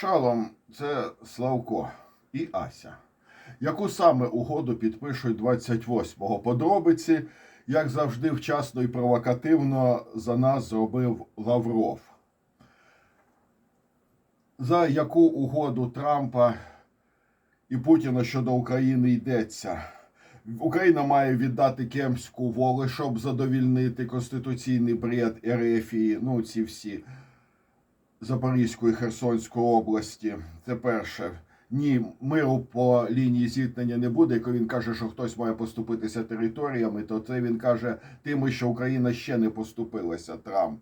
Шалом це Славко і Ася. Яку саме угоду підпишуть 28-го подробиці, як завжди, вчасно і провокативно за нас зробив Лавров. За яку угоду Трампа і Путіна щодо України йдеться? Україна має віддати Кемську волю, щоб задовільнити конституційний бред Ерефії, ну ці всі Запорізької Херсонської області. Це перше. Ні, миру по лінії зіткнення не буде. Якщо він каже, що хтось має поступитися територіями, то це він каже тими, що Україна ще не поступилася. Трамп.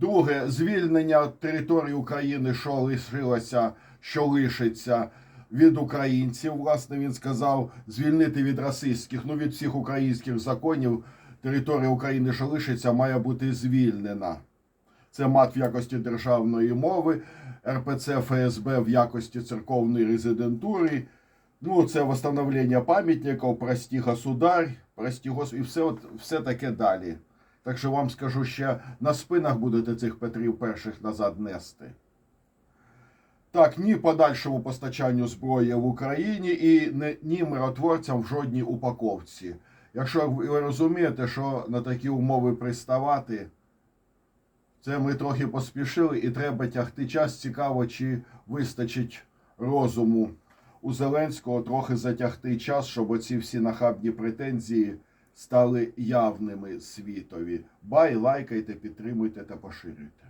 Друге, звільнення території України, що лишилося, що лишиться від українців. Власне, він сказав звільнити від расистських, ну від всіх українських законів. Територія України, що лишиться, має бути звільнена. Це мат в якості державної мови, РПЦ ФСБ в якості церковної резидентури. Ну, це восстановлення пам'ятників, прості государь, прості гос... і все, от, все таке далі. Так що вам скажу ще на спинах будете цих Петрів перших назад нести. Так, ні подальшому постачанню зброї в Україні і не- ні миротворцям в жодній упаковці. Якщо ви розумієте, що на такі умови приставати, це ми трохи поспішили і треба тягти час. Цікаво, чи вистачить розуму у Зеленського трохи затягти час, щоб оці всі нахабні претензії стали явними світові. Бай, лайкайте, підтримуйте та поширюйте.